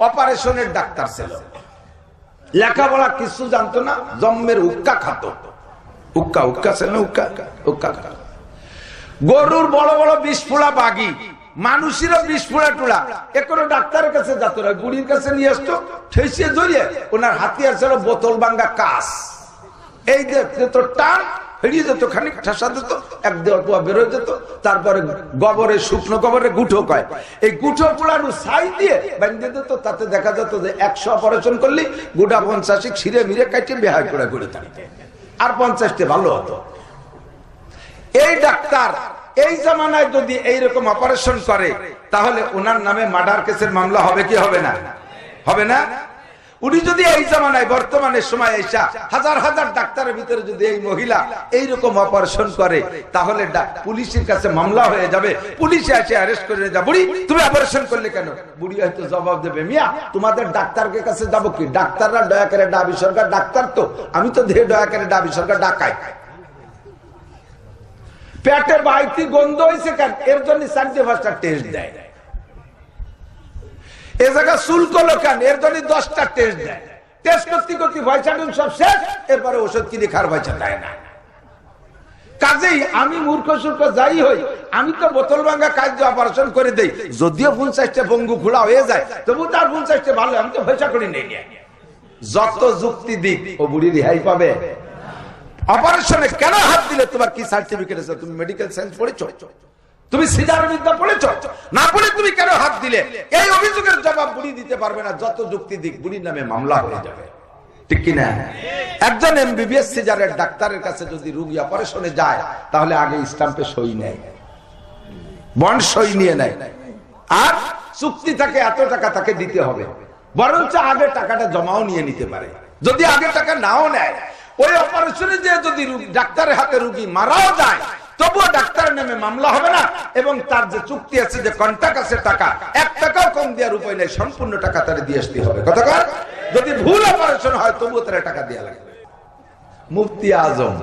অপারেশনের ডাক্তার ছিল। লেখাপড়া কিছু জানতো না জম্মের উক্কা খাত। উক্কা উক্কা ছিল উক্কা? উক্কা গরুর বড় বড় বিস্ফোড়া বাগি, মানুষেরও বিস্ফোড়া টুড়া এ কোনো ডাক্তারের কাছে যেত না, বুড়ির কাছে নিয়ে আসতো, ঠেসিয়ে ধরিয়ে ওনার হাতিয়ার ছিল বোতল ভাঙ্গা কাস এই যে তো টান ফেরিয়ে যেত, খানিক ঠাসা দিত, এক দেওয়া পোয়া বেরোয় যেত, তারপরে গোবরে শুকনো গোবরে গুঠো কয়। এই গুঠো পোড়ানো ছাই দিয়ে বেঁধে দিত, তাতে দেখা যেত যে একশো অপারেশন করলে, গোটা পঞ্চাশে ছিঁড়ে মিরে কাটে বেহাই করে করে থাকতে আর পঞ্চাশটি ভালো হতো। এই ডাক্তার এই জামানায় যদি এইরকম অপারেশন করে, তাহলে ওনার নামে মার্ডার কেসের মামলা হবে কি হবে না? হবে না? উনি যদি এই জামানায় বর্তমানে সময় এসা হাজার হাজার ডাক্তারের ভিতরে যদি এই মহিলা এইরকম অপারেশন করে, তাহলে পুলিশের কাছে মামলা হয়ে যাবে। পুলিশে এসে অ্যারেস্ট করে যাবে। বুড়ি, তুমি অপারেশন করলে কেন? বুড়ি হয়তো জবাব দেবে, মিয়া, তোমাদের ডাক্তারকে কাছে যাব কি? ডাক্তাররা দয়া করে ডাবি সরকার, ডাক্তার তো। আমি তো দেহে দয়া করে ডাবি সরকার ডাকাই। পেটের বাইতি গন্ধ হয়েছে কেন? এর জন্য চারটে পাঁচটা টেস্ট দেয়। এ জায়গা শুল্ক কেন এর দশটা টেস্ট দেয়। টেস্ট করতে করতে সব শেষ, এরপরে ওষুধ কিনে খার না। কাজেই আমি মূর্খ যাই হই, আমি তো বোতল ভাঙ্গা কাজ অপারেশন করে দেই। যদিও খোলা হয়ে যায়, তবু তার পঞ্চাশটা ভালো আমি তো করি নেই। যত যুক্তি দিক, ও বুড়ি রেহাই পাবে। অপারেশনে কেন হাত দিলে? তোমার কি সার্টিফিকেট আছে? তুমি মেডিকেল সায়েন্স পড়েছো? তুমি সিজার বিদ্যা পড়েছো? না পড়ে তুমি কেন হাত দিলে? এই অভিযোগের জবাব বুড়ি দিতে পারবে না, যত যুক্তি দিক, বুড়ির নামে মামলা হয়ে যাবে। ঠিক কিনা? একজন এমবিবিএস সিজারের ডাক্তারের কাছে যদি রুগী অপারেশনে যায়, তাহলে আগে সই নেয়। বন্ড সই নিয়ে নেয়। আর চুক্তি থাকে এত টাকা তাকে দিতে হবে। বরঞ্চ আগে টাকাটা জমাও নিয়ে নিতে পারে। যদি আগে টাকা নাও নেয়, ওই অপারেশনে যে যদি ডাক্তারের হাতে রুগী মারাও যায় তবুও ডাক্তারের নামে মামলা হবে না, এবং তার যে চুক্তি আছে, যে কন্ট্যাক্ট আছে টাকা, এক টাকাও কম দেওয়ার উপায় নেই, সম্পূর্ণ টাকা তার দিয়ে আসতে হবে। কথা যদি ভুল অপারেশন হয়, তবুও তারা টাকা দেওয়া লাগবে মুফতি আজম,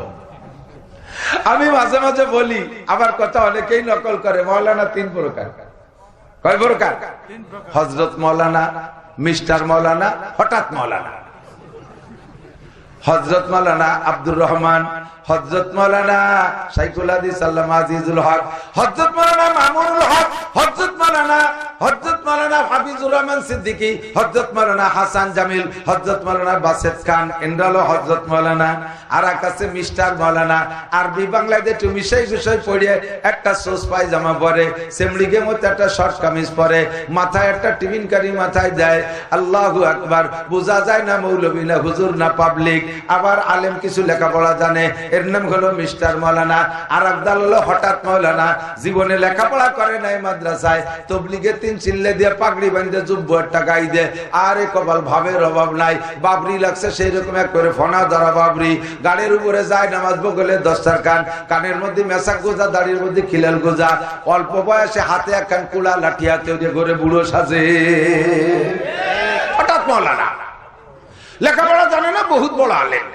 আমি মাঝে মাঝে বলি, আমার কথা অনেকেই নকল করে, মৌলানা তিন প্রকার। কয় প্রকার? হজরত মৌলানা, মিস্টার মৌলানা, হঠাৎ মৌলানা। হজরত মৌলানা আব্দুর রহমান হজরত মৌলানা সাইকুল হাদিস আল্লামা আজিজুল হক হজরত মৌলানা মামুনুল হক হজরত মৌলানা হজরত মৌলানা হাফিজুর রহমান সিদ্দিকী হজরত মৌলানা হাসান জামিল হজরত মৌলানা বাসেদ খান এন্ডালো হজরত মৌলানা, আর কাছে মিস্টার মৌলানা, আরবি বাংলায় তুমি মিশাই বিষয় পড়িয়ে একটা সোস পায়জামা পরে সেমলিগে মতো একটা শর্ট কামিজ পরে, মাথায় একটা টিফিন কারি মাথায় দেয়, আল্লাহু আকবার, বোঝা যায় না মৌলবী না হুজুর না পাবলিক, আবার আলেম কিছু লেখাপড়া জানে এর নাম হলো মিস্টার মৌলানা আর একদাল হলো হঠাৎ মৌলানা। জীবনে লেখাপড়া করে নাই মাদ্রাসায়। তবলিগে তিন চিল্লে দিয়ে পাগড়ি বান্ধে যুব্ব একটা গাই দে। আরে কপাল ভাবের অভাব নাই। বাবরি লাগছে সেই রকম এক করে ফনা ধরা বাবরি। গাড়ির উপরে যায় নামাজ বগলে দশটার কান। কানের মধ্যে মেসাক গোজা, দাড়ির মধ্যে খিলাল গোজা। অল্প বয়সে হাতে একখান কুলা লাঠি হাতে ঘরে বুড়ো সাজে। হঠাৎ মৌলানা। লেখাপড়া জানে না, বহুত বড় আলেম।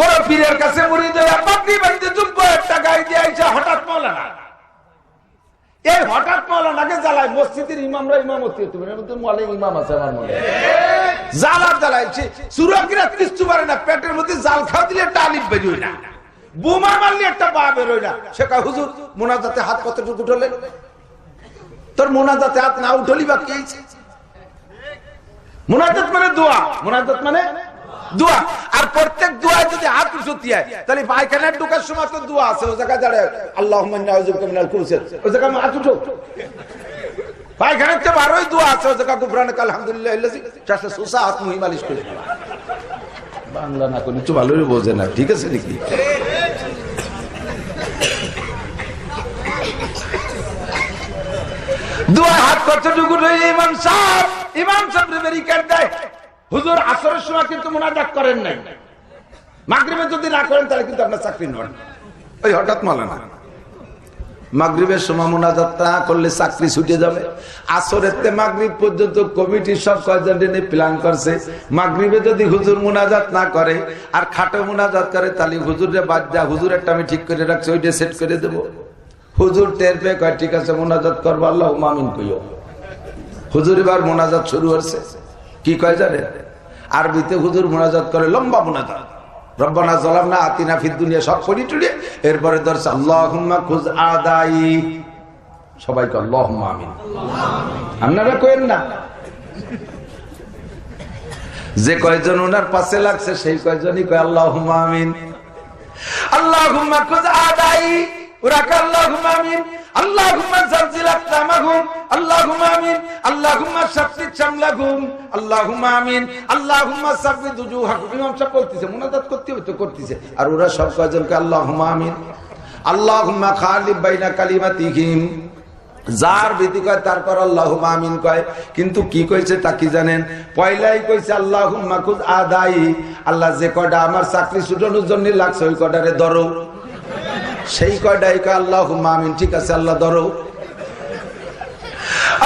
কোন পীরের কাছে মুড়ি পাগড়ি বাড়িতে যুব্ব একটা গাই দিয়ে আইসা হঠাৎ মৌলানা। এই হঠাৎ মৌলানাকে জ্বালায় মসজিদের ইমামরা ইমামতি তুমি মলে ইমাম আছে আমার মনে জ্বালা জ্বালাইছে সুরকিরা কিচ্ছু পারে না, পেটের মধ্যে জাল খাওয়া দিলে একটা আলিফ বেরোয় না। বোমা মারলে একটা বা বেরোয় না। সে কয়, হুজুর, মোনাজাতে হাত কতটুকু উঠলে? তোর মোনাজাতে হাত না উঠলি বা কি? মোনাজাত মানে দোয়া। মোনাজাত মানে দোয়া। আর প্রত্যেক দোয়ায় যদি হাত উঁচুতি হয় তাহলে পায়খানার ঢোকার সময় তো দোয়া আছে, ও জায়গায় দাঁড়ায়। আল্লাহ ও জায়গায় হাত উঠো পায়খানার তো দোয়া আছে, ও জায়গা গুফরান আলহামদুলিল্লাহ হাত মালিশ করে। বাংলা না করলে একটু ভালোই বোঝে না, ঠিক আছে নাকি? দোয়া হাত কতটুকু ইমাম সাহেব? ইমাম সাহেব ব্যারিকেড দেয়। হুজুর আসরের সময় কিন্তু মোনাজাত করেন নাই। মাগরিবে যদি না করেন, তাহলে কিন্তু আপনার চাকরি নন ওই হঠাৎ মালানা। মাগরিবের সময় মোনাজাত না করলে চাকরি ছুটে যাবে। আসরের তে মাগরিব পর্যন্ত কমিটি সব কয়জন নিয়ে প্ল্যান করছে। মাগরিবে যদি হুজুর মোনাজাত না করে আর খাটো মোনাজাত করে, তাহলে হুজুরে বাদ যা একটা আমি ঠিক করে রাখছি, ওইটা সেট করে দেবো। হুজুর টের পেয়ে কয়, ঠিক আছে, মোনাজাত করব আল্লাহ মামিন কইও। হুজুর এবার মোনাজাত শুরু হচ্ছে কি কয় জানেন আরবিতে হুজুর মোনাজাত করে লম্বা মোনাজাত। রব্বানা সব এরপরে ধরছে আপনারা কইেন না। যে কয়জন ওনার পাশে লাগছে, সেই কয়জনই কয় আল্লাহ আমিন। আল্লাহ খুজ আদাই। আর ওরা সব কয়জনকে আল্লাহুম্মা আমিন? আল্লাহুম্মা খালিব বাইনা কালিমাতিহিম। যার ভীতি কয় তারপর আল্লাহ আমিন কয়। কিন্তু কি কইছে তা কি জানেন? পয়লাই কইছে আল্লাহ আদাই। আল্লাহ যে কটা আমার চাকরি ছুটানোর জন্য লাগছে, ওই কটারে ধরো। সেই কয়টাই কয় আল্লাহ আমিন ঠিক আছে আল্লাহ ধরো।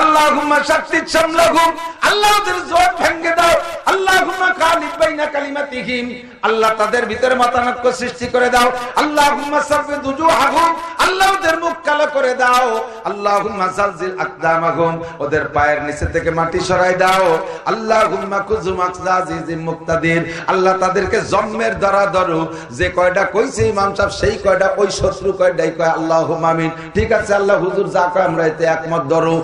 আল্লাহ শাত্তিত শামলাহুম আল্লাহ ওদের জোট ভেঙে দাও। আল্লাহ আল্লাহ আল্লাহ তাদেরকে জন্মের দ্বারা ধরো। যে কয়টা কইছে ইমাম সেই কয়টা ওই শত্রু কয়টাই কয় আমিন। ঠিক আছে, আল্লাহ হুজুর যা কয় আমরা এতে একমত ধরো।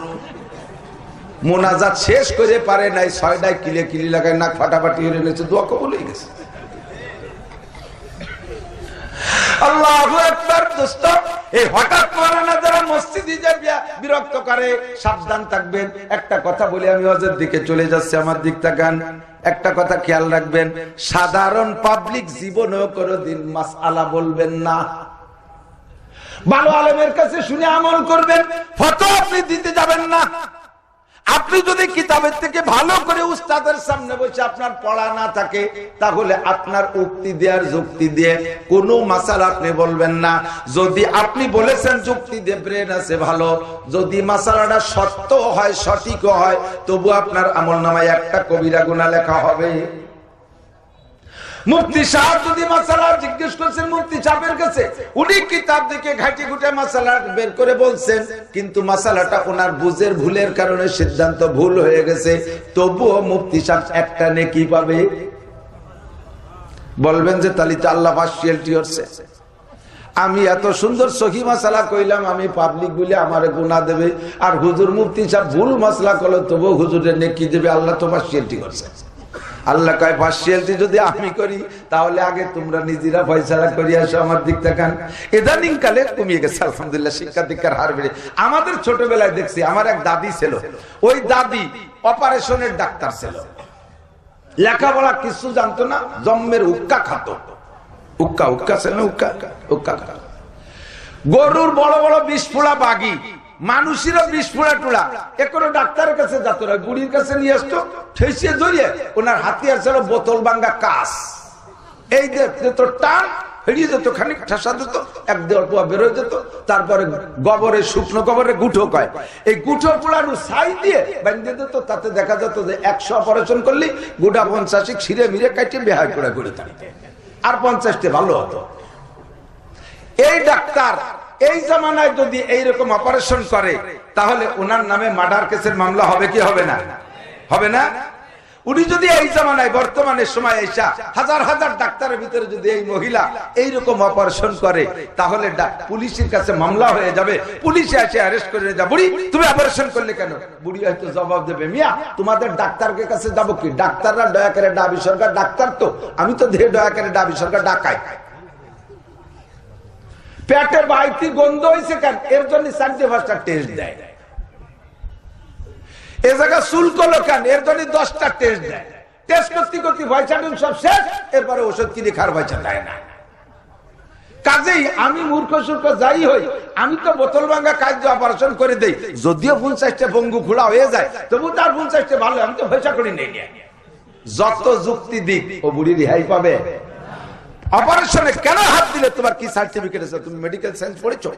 মোনাজাত শেষ করে পারে নাই ছয়টায় কিলে কিলি লাগায় নাক ফাটাফাটি হয়ে গেছে দোয়া কবল হয়ে গেছে। সাধারণ পাবলিক জীবনেও কোনোদিন মাসআলা বলবেন না। ভালো আলেমের কাছে শুনে আমল করবেন ফটো আপনি দিতে যাবেন না। আপনি যদি কিতাবের থেকে ভালো করে উস্তাদের সামনে বসে আপনার পড়া না থাকে, তাহলে আপনার উক্তি দেওয়ার যুক্তি দিয়ে কোনো মাসাল আপনি বলবেন না। যদি আপনি বলেছেন যুক্তি দিয়ে ব্রেন আছে ভালো, যদি মাসালাটা সত্য হয় সঠিক হয়, তবু আপনার আমল নামায় একটা কবিরা গুণা লেখা হবে। মুফতি সাহেব যদি মাসালা জিজ্ঞেস করছেন, মুফতি সাহেবের কাছে, উনি কিতাব দেখে ঘাটি ঘুটে মাসালা বের করে বলছেন, কিন্তু মাসালাটা ওনার বুঝের ভুলের কারণে সিদ্ধান্ত ভুল হয়ে গেছে। তবুও মুফতি সাহেব একটা নেকি পাবে। বলবেন যে, তাহলে তো আল্লাহ পার্সিয়ালটি হচ্ছে। আমি এত সুন্দর সহি মাসালা কইলাম, আমি পাবলিক বলে আমার গুণা দেবে। আর হুজুর মুফতি সাহেব ভুল মাসলা করল তবুও হুজুরের নেকি দেবে, আল্লাহ তো পার্সিয়ালটি করছে আল্লাহ কয় পার্সিয়ালটি যদি আমি করি, তাহলে আগে তোমরা নিজেরা ফয়সালা করি আসো আমার দিক দেখান ইদানিং কালে কমিয়ে গেছে আলহামদুলিল্লাহ শিক্ষা দীক্ষার হার বেড়ে। আমাদের ছোটবেলায় দেখছি, আমার এক দাদি ছিল। ওই দাদি অপারেশনের ডাক্তার ছিল। লেখাপড়া কিছু জানতো না, জন্মের উক্কা খাত। উক্কা উক্কা ছিল উক্কা? উক্কা গরুর বড় বড় বিস্ফোড়া বাগি। মানুষেরও বিস্ফোড়া এ এখনও ডাক্তারের কাছে যেত না গুড়ির কাছে নিয়ে আসতো, ঠেসিয়ে ধরিয়ে ওনার হাতিয়ার ছিল বোতল বাঙ্গা কাস এই যে তো টান তারপরে গোবরে, শুকনো গোবরে গুঠো কয়। এই গুঠো পোড়ানো ছাই দিয়ে বান্ধে দিত, তাতে দেখা যেত যে একশো অপারেশন করলে, গোটা পঞ্চাশে ছিঁড়ে মিরে কাটে বেহাই করে করে আর পঞ্চাশটি ভালো হতো। এই ডাক্তার এই জামানায় যদি এইরকম অপারেশন করে, তাহলে ওনার নামে মার্ডার কেসের মামলা হবে কি হবে না? হবে না? উনি যদি এই জামানায় বর্তমানে সময় এসা হাজার হাজার ডাক্তারের ভিতরে যদি এই মহিলা এইরকম অপারেশন করে, তাহলে পুলিশের কাছে মামলা হয়ে যাবে। পুলিশে এসে অ্যারেস্ট করে যা বুড়ি, তুমি অপারেশন করলে কেন? বুড়ি হয়তো জবাব দেবে, মিয়া, তোমাদের ডাক্তারের কাছে যাব কি? ডাক্তাররা দয়া করে ডাবি সরকার, ডাক্তার তো। আমি তো দেহে দয়া করে ডাবি সরকার ডাকাই। পেটে বাইতি গন্ধ হয়েছে কেন? এর জন্য চারটে পাঁচটা টেস্ট দেয়। এ জায়গা শুল্ক কেন? এর জন্য দশটা টেস্ট দেয়। টেস্ট করতে করতে সব শেষ, এরপরে ওষুধ কিনে খার দেয় না। কাজেই আমি মূর্খ যাই হই, আমি তো বোতল ভাঙ্গা কাজ অপারেশন করে দেই। যদিও পঞ্চাশটা ভঙ্গু খোলা হয়ে যায়, তবু তার পঞ্চাশটা ভালো আমি তো পয়সা করি নেই। যত যুক্তি দিক, ও বুড়ি রেহাই পাবে। অপারেশনে কেন হাত তোমার কি সার্টিফিকেট আছে? তুমি মেডিকেল সায়েন্স পড়েছো?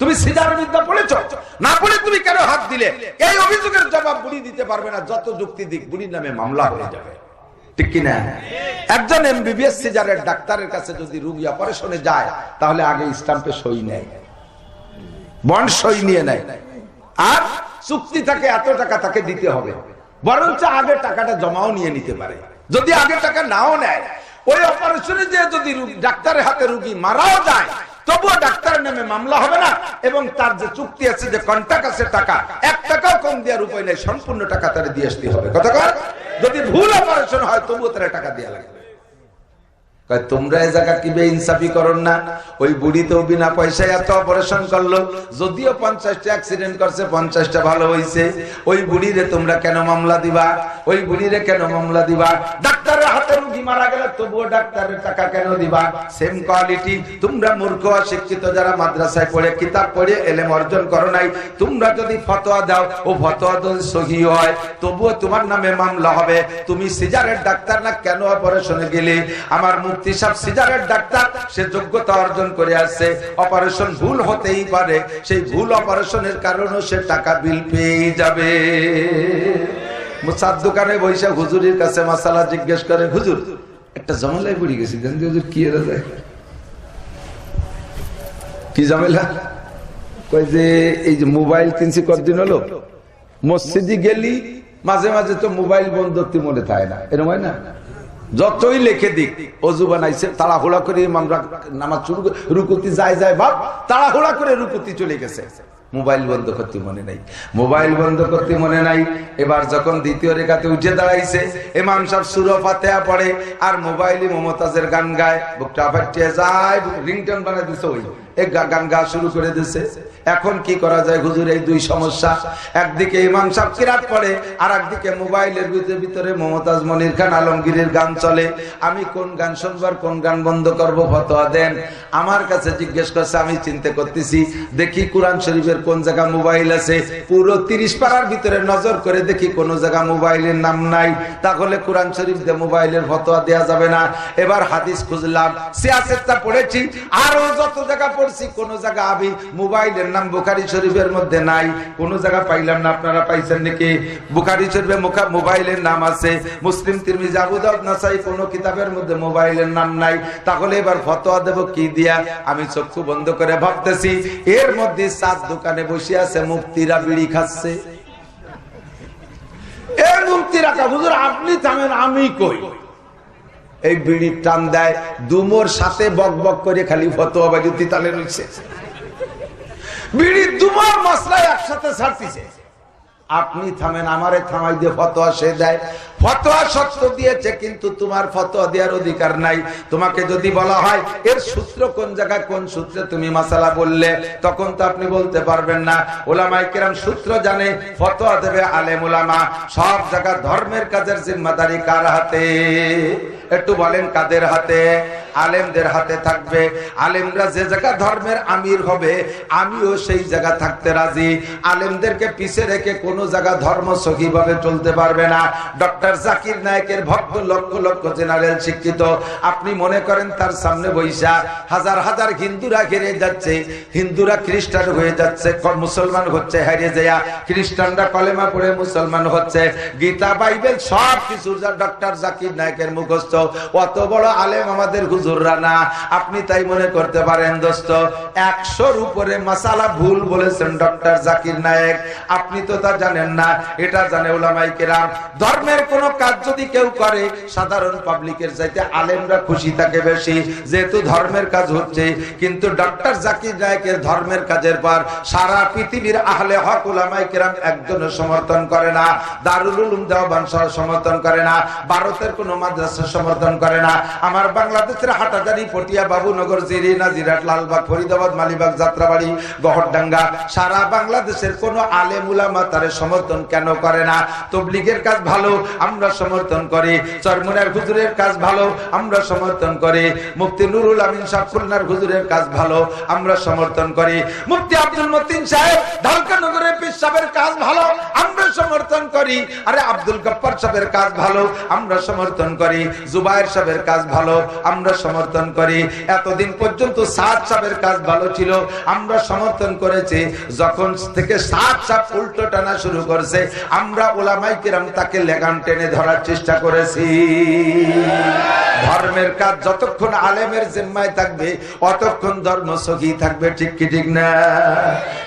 তুমি সিজার বিদ্যা পড়েছো? না পড়ে তুমি কেন হাত দিলে? এই অভিযোগের জবাব বুড়ি দিতে পারবে না, যত যুক্তি দিক, বুড়ির নামে মামলা হয়ে যাবে। ঠিক কিনা? একজন এমবিবিএস সিজারের ডাক্তারের কাছে যদি রুগী অপারেশনে যায়, তাহলে আগে সই নেয়। বন্ড সই নিয়ে নেয়। আর চুক্তি থাকে, এত টাকা তাকে দিতে হবে। বরঞ্চ আগে টাকাটা জমাও নিয়ে নিতে পারে। যদি আগে টাকা নাও নেয় ওই অপারেশনে যে যদি ডাক্তারের হাতে রুগী মারাও যায় তবুও ডাক্তারের নামে মামলা হবে না। এবং তার যে চুক্তি আছে যে কন্ট্যাক্ট আছে টাকা এক টাকাও কম দেওয়ার উপায় নেই সম্পূর্ণ টাকা তারা দিয়ে আসতে হবে। কথা কর যদি ভুল অপারেশন হয় তবুও তারা টাকা দেওয়া লাগবে কয়, তোমরা এই জায়গা কি ইনসাফি করন না? ওই বুড়ি তো বিনা পয়সায় এত অপারেশন করল। যদিও পঞ্চাশটা অ্যাক্সিডেন্ট করছে পঞ্চাশটা ভালো হয়েছে ওই বুড়িরে তোমরা কেন মামলা দিবা? ওই বুড়িরে কেন মামলা দিবা? ডাক্তারের হাতে রুগী মারা গেলে তবুও ডাক্তারের টাকা কেন দিবা? সেম কোয়ালিটি তোমরা মূর্খ শিক্ষিত যারা মাদ্রাসায় পড়ে, কিতাব পড়ে, এলেম অর্জন করো নাই, তোমরা যদি ফতোয়া দাও, ও ফতোয়া যদি সহি হয়, তবুও তোমার নামে মামলা হবে। তুমি সিজারের ডাক্তার না কেন অপারেশনে গেলে? আমার মুক্তি সাহেব সিজারের ডাক্তার, সে যোগ্যতা অর্জন করে আসছে। অপারেশন ভুল হতেই পারে, সেই ভুল অপারেশনের কারণে সে টাকা বিল পেয়ে যাবে। মুসাদ দোকানে বৈশা হুজুরের কাছে মাসালা জিজ্ঞেস করে, হুজুর, একটা জমালায় পড়ে গেছি, জানি হুজুর কি এরা যায়? কি ঝামেলা? কই যে, এই যে মোবাইল কিনছি, কতদিন হলো? মসজিদে গেলি, মাঝে মাঝে তো মোবাইল বন্ধ, তুই মনে থাকে না। এরকম হয় না? যতই লেখে দিক, অজু বানাইছে, তাড়াহুড়া করে আমরা নামাজ শুরু রুকুতি যায় যায়, ভাব, তাড়াহুড়া করে রুকুতি চলে গেছে। মোবাইল বন্ধ করতে মনে নাই। মোবাইল বন্ধ করতে মনে নাই। এবার যখন দ্বিতীয় রেখাতে উঠে দাঁড়াইছে এমাম সাহেব সুরো পাতে পড়ে আর মোবাইলে মমতাজের গান গায়। বুকটা ফাটিয়ে যায় রিংটন বানাই দিছে ওই। এই গান গা শুরু করে দিছে। এখন কি করা যায় হুজুর, এই দুই সমস্যা। একদিকে ইমাম সাহেব কিরাত পড়ে আর একদিকে মোবাইলের ভিতরে মমতাজ মনির খান আলমগীরের গান চলে। আমি কোন গান শুনবার কোন গান বন্ধ করব ফতোয়া দেন। আমার কাছে জিজ্ঞেস করছে, আমি চিন্তা করতেছি, দেখি কোরআন শরীফের কোন জায়গা মোবাইল আছে। পুরো তিরিশ পাড়ার ভিতরে নজর করে দেখি কোন জায়গা মোবাইলের নাম নাই। তাহলে কোরআন শরীফ দিয়ে মোবাইলের ফতোয়া দেওয়া যাবে না। এবার হাদিস খুঁজলাম সিয়াসেটটা পড়েছি আরও যত জায়গা পড়ছি, কোন জায়গা আমি মোবাইলের নাম বুখারি শরীফের মধ্যে নাই। কোন জায়গা পাইলাম না, আপনারা পাইছেন নাকি? বুখারি শরীফে মুখা মোবাইলের নাম আছে। মুসলিম, তিরমিজি, আবু দাউদ, নাসাই, কোন কিতাবের মধ্যে মোবাইলের নাম নাই। তাহলে এবার ফতোয়া দেব কি দিয়া? আমি চক্ষু বন্ধ করে ভাবতেছি, এর মধ্যে সাত দোকানে বসে আছে মুক্তিরা বিড়ি খাচ্ছে। এর মুক্তি রাখা হুজুর, আপনি থামেন আমি কই? এই বিড়ির টান দেয়, দুমোর সাথে বক বক করে খালি ফতোয়া বাজুতি তালে রয়েছে বিড়ির দুবার মশলায় একসাথে ছাড়তিছে। আপনি থামেন আমারে থামাই দিয়ে ফতোয়া সে দেয়। ফতোয়া সত্য দিয়েছে, কিন্তু তোমার ফতোয়া দেওয়ার অধিকার নাই। তোমাকে যদি বলা হয়, এর সূত্র কোন জায়গায়, কোন সূত্রে তুমি মাসালা বললে, তখন তো আপনি বলতে পারবেন না। ওলামাই কিরাম সূত্র জানে, ফতোয়া দেবে আলেম ওলামা। সব জায়গা ধর্মের কাজের জিম্মাদারি কার হাতে? একটু বলেন, কাদের হাতে? আলেমদের হাতে থাকবে। আলেমরা যে জায়গা ধর্মের আমির হবে, আমিও সেই জায়গা থাকতে রাজি। আলেমদেরকে পিছে রেখে কোনো জায়গা ধর্ম সহিভাবে চলতে পারবে না। ডক্টর জাকির নায়কের ভক্ত লক্ষ লক্ষ জেনারেল শিক্ষিত। আপনি মনে করেন তার সামনে বৈশা হাজার হাজার হিন্দুরা ঘিরে যাচ্ছে, হিন্দুরা খ্রিস্টান হয়ে যাচ্ছে মুসলমান হচ্ছে হারিয়ে যায় খ্রিস্টানরা কলেমা পড়ে মুসলমান হচ্ছে। গীতা, বাইবেল সব কিছু ডক্টর জাকির নায়কের মুখস্থ। অত বড় আলেম আমাদের হুজুররা না। আপনি তাই মনে করতে পারেন দোস্ত, একশোর উপরে মাসালা ভুল বলেছেন ডক্টর জাকির নায়েক। আপনি তো তা জানেন না, এটা জানে ওলামাই কেরাম। ধর্মের কোন কাজ যদি কেউ করে, সাধারণ পাবলিকের চাইতে আলেমরা খুশি থাকে বেশি। যেহেতু ধর্মের কাজ হচ্ছে, কিন্তু ডক্টর জাকির নায়েকের ধর্মের কাজের পর সারা পৃথিবীর আহলে হক ওলামাই কেরাম একজনের সমর্থন করে না, দারুল উলুম দেওয়ান সমর্থন করে না, ভারতের কোন মাদ্রাসা সমর্থন করে না। আমার বাংলাদেশের হাটাজারি, পটিয়া, বাবুনগর, জিরি নাজিরাট লালবাগ, ফরিদাবাদ, মালিবাগ, যাত্রাবাড়ি, গহরডাঙ্গা, সারা বাংলাদেশের কোন আলেম উলামা তারে সমর্থন কেন করে না? তবলিগের কাজ ভালো আমরা সমর্থন করি। চরমুনার হুজুরের কাজ ভালো, আমরা সমর্থন করি। মুফতি নুরুল আমিন সাহ খুলনার হুজুরের কাজ ভালো, আমরা সমর্থন করি। মুফতি আব্দুল মতিন সাহেব ঢাকা নগরের পিসাবের কাজ ভালো সমর্থন করি। আরে আব্দুল গপ্পার সাহেবের কাজ ভালো, আমরা সমর্থন করি। জুবাইর সাহেবের কাজ ভালো, আমরা সমর্থন করি। এতদিন পর্যন্ত সাদ সাহেবের কাজ ভালো ছিল, আমরা সমর্থন করেছি। যখন থেকে সাদ সাহেব উল্টো টানা শুরু করেছে, আমরা ওলামাই কিরাম তাকে লেগান টেনে ধরার চেষ্টা করেছি। ধর্মের কাজ যতক্ষণ আলেমের জিম্মায় থাকবে, অতক্ষণ ধর্ম সখী থাকবে, ঠিক কি ঠিক না?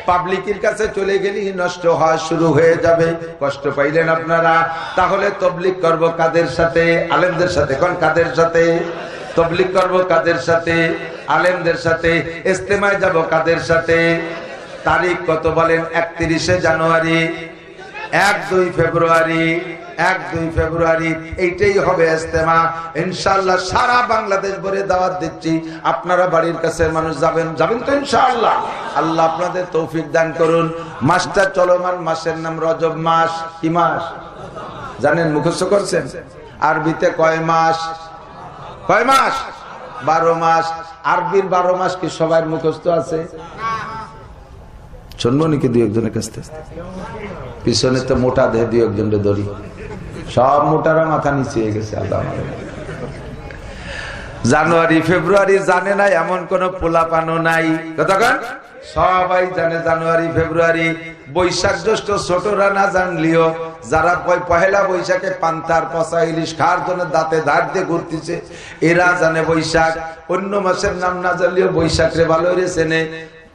পাবলিকের কাছে চলে গেলেই নষ্ট হওয়া শুরু হয়ে যাবে। কষ্ট পাইলেন আপনারা। তাহলে তবলিক করব কাদের সাথে? আলেমদের সাথে। কোন কাদের সাথে? তবলিক করব কাদের সাথে? আলেমদের সাথে। ইস্তেমায় যাব কাদের সাথে? তারিখ কত বলেন? একত্রিশে জানুয়ারি। এক, দুই ফেব্রুয়ারি, এক, দুই ফেব্রুয়ারি, এইটাই হবে ইস্তেমা ইনশাল্লাহ সারা বাংলাদেশ ভরে দাওয়াত দিচ্ছি। আপনারা বাড়ির কাছে মানুষ যাবেন যাবেন তো ইনশাআল্লাহ। আল্লাহ আপনাদের তৌফিক দান করুন। মাসটা চলমান, মাসের নাম রজব মাস। কি মাস? জানেন মুখস্থ করছেন? আরবিতে কয় মাস? কয় মাস? বারো মাস। আরবির বারো মাস কি সবার মুখস্থ আছে? শুনব নাকি দুই একজনের কাছ থেকে? পিছনে তো মোটা দেহ দুই একজনের দড়ি সব মোটারা মাথা নিচে গেছে, আল্লাহ জানুয়ারি, ফেব্রুয়ারি জানে না এমন কোন পোলাপানো নাই। কতক্ষণ সবাই জানে জানুয়ারি, ফেব্রুয়ারি। বৈশাখ জ্যৈষ্ঠ ছোটরা না জানলিও, যারা কয় পহেলা বৈশাখে পান্তার পচা ইলিশ খাওয়ার জন্য দাঁতে ধার দিয়ে ঘুরতেছে, এরা জানে বৈশাখ। অন্য মাসের নাম না জানলেও বৈশাখ রে ভালো রে চেনে।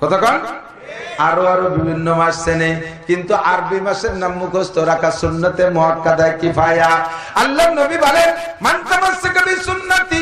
কতক্ষণ আরও আরও বিভিন্ন মাস চেনে। কিন্তু আরবি মাসের নাম মুখস্থ রাখা সুন্নতে কি কিফায়া। আল্লাহ নবী বলেন মাসে কালি বিসুন্নতি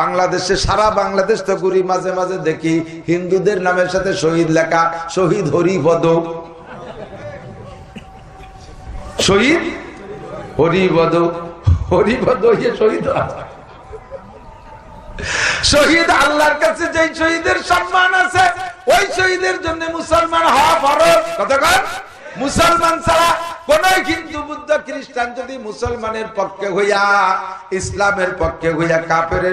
বাংলাদেশে, সারা বাংলাদেশ তো ঘুরি মাঝে মাঝে দেখি, হিন্দুদের নামের সাথে শহীদ লেখা, শহীদ হরিপদ। শহীদ? হরিপদ। হরিপদ ইয়ে শহীদ শহীদ আল্লাহর কাছে যে শহীদের সম্মান আছে, ওই শহীদের জন্য মুসলমান হওয়া ফরজ। কতক্ষণ মুসলমান ছাড়া কোন হিন্দু, বুদ্ধ, খ্রিস্টান যদি মুসলমানের পক্ষে হইয়া, ইসলামের পক্ষে হইয়া কাপের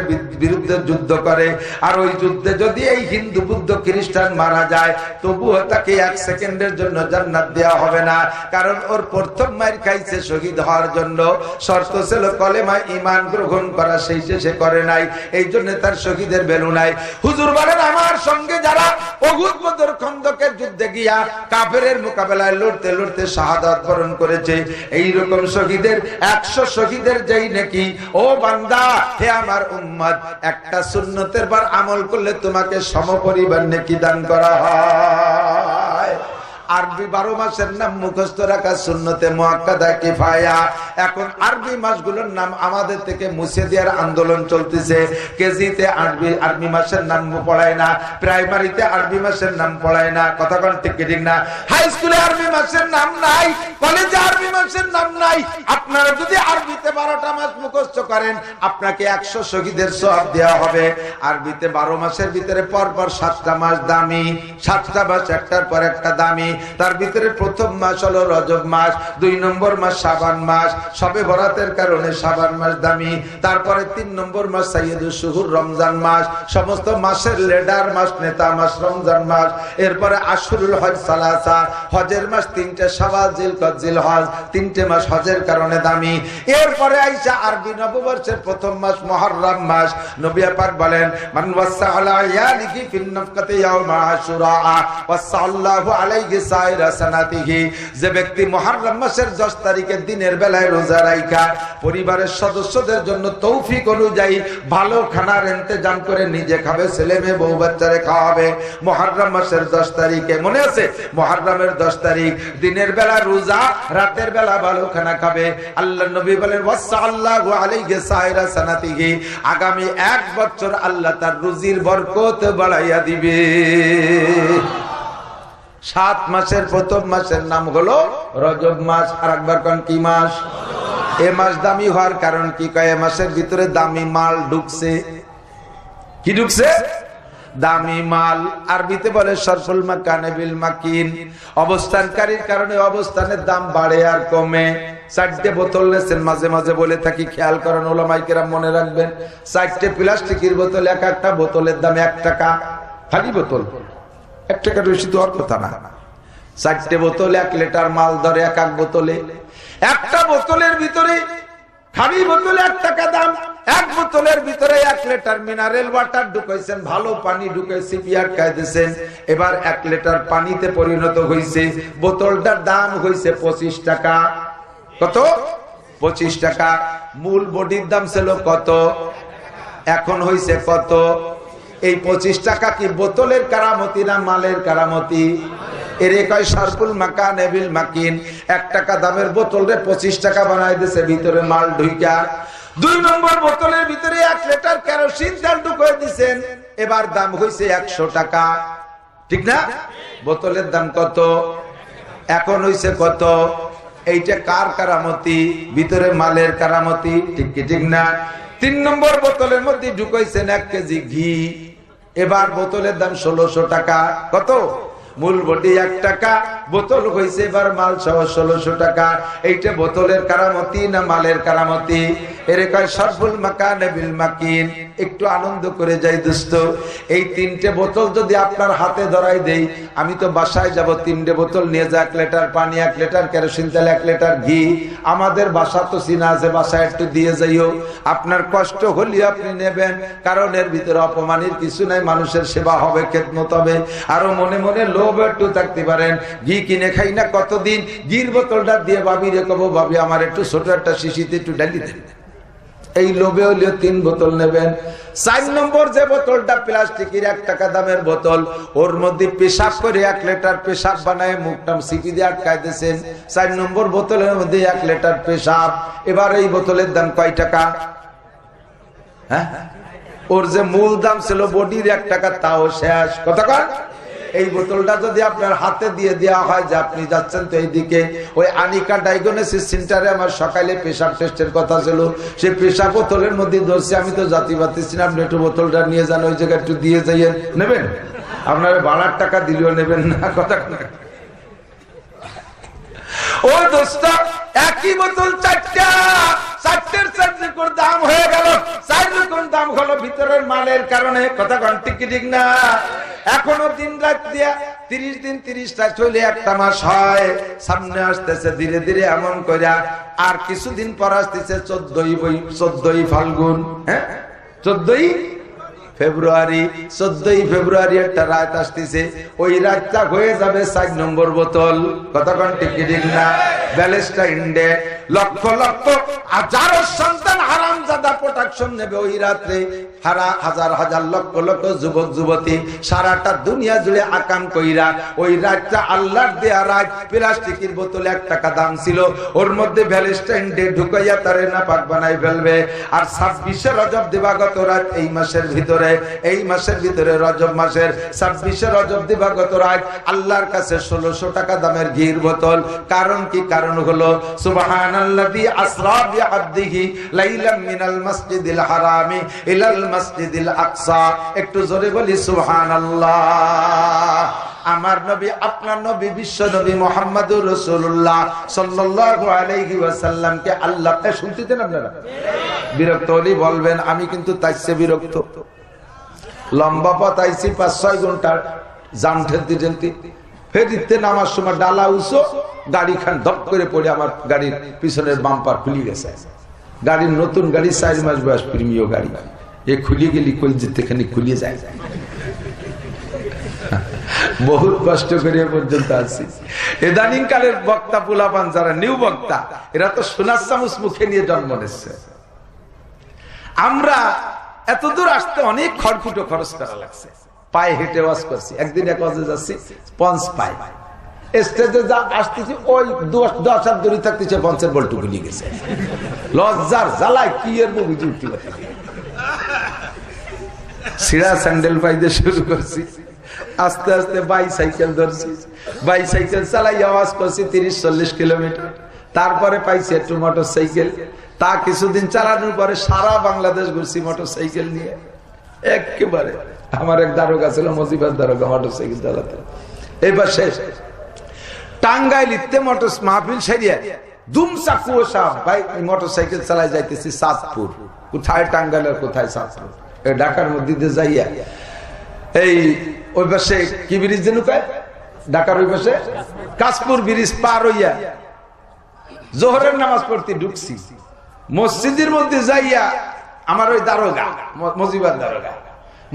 বিরুদ্ধে যুদ্ধ করে, আর ওই যুদ্ধে যদি এই হিন্দু, বুদ্ধ, খ্রিস্টান মারা যায়, তবুও তাকে এক সেকেন্ডের জন্য জান্নাত দেওয়া হবে না। কারণ ওর প্রথম মায়ের খাইছে শহীদ হওয়ার জন্য। শর্ত ছিল কলেমা ইমান গ্রহণ করা, সেই সে করে নাই। এই জন্য তার শহীদের বেলু নাই। হুজুর বলেন, আমার সঙ্গে যারা অগুত বদর খন্দকের যুদ্ধে গিয়া কাফের মোকাবেলায় লড়তে লড়তে শাহাদাত বরণ করেছে। এই রকম শহীদের, একশো শহীদের যেই নাকি, ও বান্দা, হে আমার উম্মত, একটা সুন্নতের বার আমল করলে তোমাকে সমপরিবার নাকি দান করা হয়। আরবি বারো মাসের নাম মুখস্থ রাখা শূন্যতে মহাক্কাদা কিফায়া। এখন আরবি মাসগুলোর নাম আমাদের থেকে মুছে দেওয়ার আন্দোলন চলতেছে। কেজিতে আরবি আরবি মাসের নাম পড়ায় না, প্রাইমারিতে আরবি মাসের নাম পড়ায় না। কথা কোন ঠিক ঠিক না? হাই স্কুলে আরবি মাসের নাম নাই, কলেজে আরবি মাসের নাম নাই। আপনারা যদি আরবিতে বারোটা মাস মুখস্থ করেন, আপনাকে একশো শহীদের সব দেওয়া হবে। আরবিতে বারো মাসের ভিতরে পর পর সাতটা মাস দামি, সাতটা মাস একটার পর একটা দামি। তার ভিতরে প্রথম মাস হলো রজব মাস, দুই নম্বর মাস সাবান মাস, সবে বরাতের কারণে সাবান মাস দামি। তারপরে তিন নম্বর মাস সাইয়দুল শুহুর রমজান মাস, সমস্ত মাসের লেডার মাস, নেতা মাস রমজান মাস। এরপরে আশুরুল হজ সালাসা, হজের মাস তিনটে সাবাজিল কজিল হজ তিনটে মাস হজের কারণে দামি। এরপরে আইসা আরবি নববর্ষের প্রথম মাস মহররম মাস। নবী পাক বলেন, মান ওয়াসা আলা ইয়ালিহি ফিন নাফকাতি ইয়াউমা আশুরা ওয়াসা আল্লাহু আলাইহি যে ব্যক্তি মাসের 10 তারিখের দিনের বেলায় রোজা পরিবারের সদস্যদের জন্য তৌফিক অনুযায়ী ভালো খানার ইন্তজাম করে নিজে খাবে, ছেলে মেয়ে, বউ বাচ্চারে খাওয়াবে। মাসের 10 তারিখে, মনে আছে? মুহররমের 10 তারিখ, দিনের বেলা রোজা, রাতের বেলা ভালো খানা খাবে। আল্লাহ নবী বলেন আলাইহি আগামী এক বছর আল্লাহ তার রুজির বরকত বাড়াইয়া দিবে। সাত মাসের প্রথম মাসের নাম হলো রজব মাস আর একবার কোন কি মাস? এ মাস দামি হওয়ার কারণ কি? কয়, এ মাসের ভিতরে দামি মাল ঢুকছে। কি ঢুকছে? দামি মাল। আরবিতে বলে সরফুল মাকানেবিল মাকিন। অবস্থানকারীর কারণে অবস্থানের দাম বাড়ে আর কমে। চারটে বোতল নেছেন মাঝে মাঝে বলে থাকি, খেয়াল করেন ওলামাইকেরা মনে রাখবেন, চারটে প্লাস্টিকের বোতল, এক একটা বোতলের দাম এক টাকা। খালি বোতল। এক টাকা বেশি তো আর কথা না। চারটে বোতল, এক লিটার মাল ধরে, এক এক বোতলে। একটা বোতলের ভিতরে খালি বোতলে এক টাকা দাম, এক বোতলের ভিতরে এক লিটার মিনারেল ওয়াটার ঢুকাইছেন, ভালো পানি ঢুকাইছে পিয়ার খাইতেছেন। এবার এক লিটার পানিতে পরিণত হয়েছে বোতলটার দাম হয়েছে পঁচিশ টাকা। কত? পঁচিশ টাকা। মূল বডির দাম ছিল কত? এখন হয়েছে কত? এই পঁচিশ টাকা কি বোতলের কারামতি না মালের কারামতি? কয় মাকিন এক টাকা দামের পঁচিশ টাকা বানাই দিছে, ভিতরে মাল দুই নম্বর বোতলের ভিতরে এক লিটার এবার দাম হয়েছে একশো টাকা। ঠিক না? বোতলের দাম কত? এখন হইছে কত? এইটা কার কারামতি? ভিতরে মালের কারামতি? ঠিক কি ঠিক না? তিন নম্বর বোতলের মধ্যে ঢুকাইছেন এক কেজি ঘি। এবার বোতলের দাম ষোলোশো টাকা। কত? মূল বটি এক টাকা বোতল হয়েছে এবার মাল সহ ষোলোশো টাকা। এইটা বোতলের কারামতি না মালের কারামতি? এর কয় সরফুল মাকান বিল মাকিন। একটু আনন্দ করে যাই দোস্ত এই তিনটে বোতল যদি আপনার হাতে ধরাই দেই, আমি তো বাসায় যাব, তিনটে বোতল নিয়ে যা এক লিটার, পানি এক লিটার, কেরোসিন তেল এক লিটার, ঘি। আমাদের বাসা তো চিনা আছে, বাসায় একটু দিয়ে যাইও। আপনার কষ্ট হলেও আপনি নেবেন, কারণ এর ভিতরে অপমানের কিছু নাই, মানুষের সেবা হবে, খেদমত হবে। আরও মনে মনে লোভ একটু থাকতে পারেন। ঘি কিনে খাই না, কতদিন? ঘির বোতলটা দিয়ে ভাবি রে, কবো ভাবি, আমার একটু ছোট একটা শিশিতে একটু ডালি দেন। এই লোভে হলেও তিন বোতল নেবেন। চার নম্বর যে বোতলটা প্লাস্টিকের এক টাকা দামের বোতল, ওর মধ্যে পেশাব করে এক লিটার পেশাব বানায় মুখটাম সিপি দিয়ে আটকায় দিয়েছেন। চার নম্বর বোতলের মধ্যে এক লিটার পেশাব। এবার এই বোতলের দাম কয় টাকা? হ্যাঁ? ওর যে মূল দাম ছিল বডির এক টাকা, তাও শেষ। কতক্ষণ এই বোতলটা যদি আপনার হাতে দিয়ে দেওয়া হয় যে আপনি যাচ্ছেন তো এইদিকে। ওই আনিকা ডায়াগনোসিস সেন্টারে আমার সকালে পেশাব টেস্টের কথা ছিল। সেই পেশাব বোতলের মধ্যে ধরছি, আমি তো জাতি পাতিছি না আপনি একটু বোতলটা নিয়ে যান, ওই জায়গায় একটু দিয়ে যাইয়েন। নেবেন? আপনার ভাড়ার টাকা দিলেও নেবেন না, কথা মালের কারণে, কথা ঘন্টি ঠিক না? এখনও দিন রাত দিয়া তিরিশ দিন তিরিশটা চলে একটা মাস হয়। সামনে আসতেছে ধীরে ধীরে এমন কইরা, আর কিছুদিন পর আসতেছে চোদ্দই বই চোদ্দই ফাল্গুন হ্যাঁ? চোদ্দই ফেব্রুয়ারি চোদ্দই ফেব্রুয়ারি একটা রাত আসতেছে। ওই রাতটা হয়ে যাবে চার নম্বর বোতল। কতক্ষণ টিকিট না? ব্যালেস্টাইন ইন্ডে লক্ষ লক্ষ হাজারো সন্তান হারাম জাদা প্রোটেকশন নেবে ওই রাত্রে। হারা হাজার হাজার লক্ষ লক্ষ যুবক, যুবতী সারাটা দুনিয়া জুড়ে আকাম কইরা ওই রাতটা আল্লাহর দেয়া রাত প্লাস্টিকের বোতলে এক টাকা দাম ছিল। ওর মধ্যে ভ্যালেন্টাইন ডে ঢুকাইয়া তারে না পাক বানাই ফেলবে। আর ছাব্বিশে রজব দিবাগত রাত এই মাসের ভিতরে। এই মাসের ভিতরে রজব মাসের ছাব্বিশে রজব দিবাগত রাত আল্লাহর কাছে ষোলোশো টাকা দামের ঘির বোতল। কারণ কি? কারণ হলো সুবাহান আসরা বিআবদিহি লাইলাম মিনাল হারামি, ইলাল আকসা। একটু জোরে বলি, সুবহানাল্লাহ। আমার নবী, আপনার নবী, বিশ্ব নবী রসুল্লাহ আলাইহি ওয়াসাল্লামকে আল্লাহকে শুনতেছেন আপনারা? বিরক্ত হলি বলবেন, আমি কিন্তু তাইছে বিরক্ত। লম্বা পথ আইছি, পাঁচ, ছয় ঘণ্টার জাম ঠেলতে ঠেলতে। ফেরিতে নামার সময় ডালা উঁচো গাড়ি খান ধপ করে পড়ে আমার গাড়ির পিছনের বাম্পার খুলি গেছে। গাড়ির নতুন গাড়ি চার মাস বয়স প্রিমিয় গাড়ি। এ খুলি গেলি কলজিতে খানি খুলিয়ে যায়। বহুত কষ্ট করে এ পর্যন্ত আছি। এদানিং কালের বক্তা পুলাপান যারা, নিউ বক্তা, এরা তো সোনার চামচ মুখে নিয়ে জন্ম নিচ্ছে। আমরা এতদূর আসতে অনেক খড়কুটো খরচ করা লাগছে। পায়ে হেঁটে ওয়াজ করছি। একদিন এক ওয়াজে যাচ্ছি, পঞ্চ পায়। স্টেজে যা আসতেছি, ওই দশ হাত দূরে থাকতেছে পঞ্চের বলটু গুলি গেছে। লজ্জার জ্বালায় কি এর বুঝে উঠতে সিরা স্যান্ডেল পাইতে শুরু করছি। আস্তে আস্তে বাইসাইকেল ধরছি। বাইসাইকেল চালাই আওয়াজ করছি তিরিশ চল্লিশ কিলোমিটার। তারপরে পাইছি একটু মোটর সাইকেল তা কিছুদিন চালানোর পরে সারা বাংলাদেশ ঘুরছি মোটর সাইকেল নিয়ে। একেবারে আমার এক দারোগা ছিল, মজিবার দারোগা মোটর সাইকেল চালাতে। এবার শেষ। টাঙ্গাইল ইত্তে মোটর মাহফিল সেরিয়া দুমসা কুয়াশা, ভাই মোটর সাইকেল চালাই যাইতেছি সাতপুর। কোথায় টাঙ্গাইলের কোথায় সাতপুর? ঢাকার মধ্যে দিয়ে যাইয়া। এই, ওই পাশে কি ব্রিজ যেন ঢাকার ওই পাশে? কাশপুর ব্রিজ পার হইয়া জোহরের নামাজ পড়তে ঢুকছি। মসজিদের মধ্যে যাইয়া আমার ওই দারোগা মজিবার দারোগা।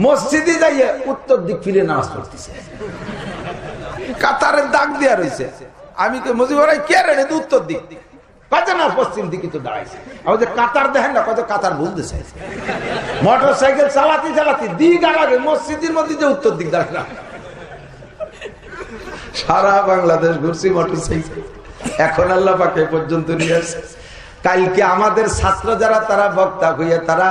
মসজিদে যাইয়া উত্তর দিক ফিরে নামাজ পড়তেছে। কাতারের দাগ দেওয়া রয়েছে। আমি তো মজিবর কে রে? উত্তর দিক। সারা বাংলাদেশ ঘুরছি মোটর সাইকেল এখন আল্লাহ পর্যন্ত নিয়ে কালকে আমাদের ছাত্র যারা, তারা বক্তা হইয়া তারা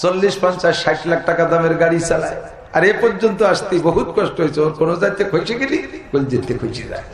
চল্লিশ, পঞ্চাশ, ষাট লাখ টাকা দামের গাড়ি চালায়। আর এ পর্যন্ত আসতে বহুত কষ্ট হয়েছে। ওর কোনো যাইতে খুঁজে গেলি? কোন যেতে খুঁজে যায়